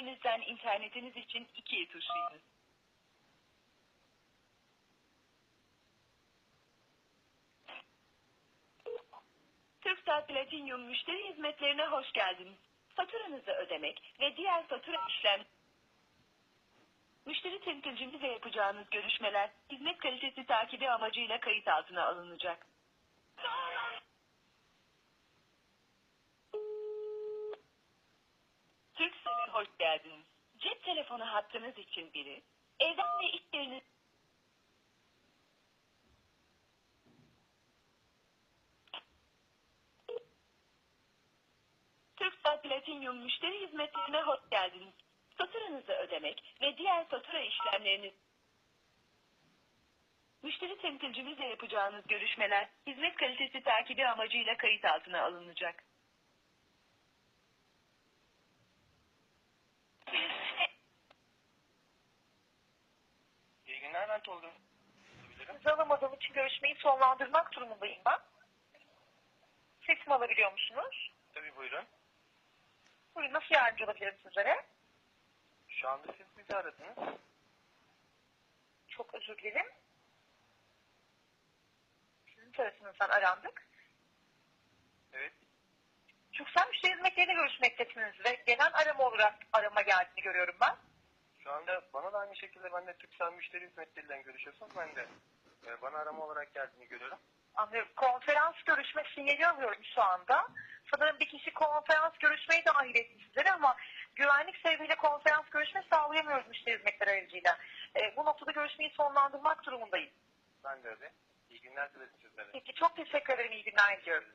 Bilgisayarınızdan internetiniz için ikiye tuşlayınız. Türksel Platinum müşteri hizmetlerine hoş geldiniz. Faturanızı ödemek ve diğer fatura işlem Müşteri temsilcimizle yapacağınız görüşmeler hizmet kalitesi takibi amacıyla kayıt altına alınacak. Türkcell'e hoş geldiniz. Cep telefonu hattınız için biri, evden ve iş yeriniz Türksel Platinum müşteri hizmetlerine hoş geldiniz. Faturanızı ödemek ve diğer fatura işlemleriniz Müşteri temsilcimizle yapacağınız görüşmeler hizmet kalitesi takibi amacıyla kayıt altına alınacak. İyi günler Tolga. Sizi alamadığım için görüşmeyi sonlandırmak durumundayım ben. Sesimi alabiliyor musunuz? Tabii buyurun. Buyurun nasıl yardımcı olabilirim sizlere? Şu anda siz bizi aradınız. Çok özür dilerim. Sizin tarafınızdan arandık. Evet. Türksel müşteri hizmetleriyle görüşmektesiniz ve genel arama olarak arama geldiğini görüyorum ben. Şu anda bana da aynı şekilde ben de Türksel müşteri hizmetleriyle görüşüyorsunuz. Ben de e, bana arama olarak geldiğini görüyorum. Anlıyorum. Konferans görüşme sinyali alıyorum şu anda. Sanırım bir kişi konferans görüşmeyi dahil etti sizlere ama güvenlik sebebiyle konferans görüşme sağlayamıyoruz müşteri hizmetleri aracıyla. E, bu noktada görüşmeyi sonlandırmak durumundayım. Ben de öyle. İyi günler dilerim sizlere. Peki çok teşekkür ederim. İyi günler diliyorum.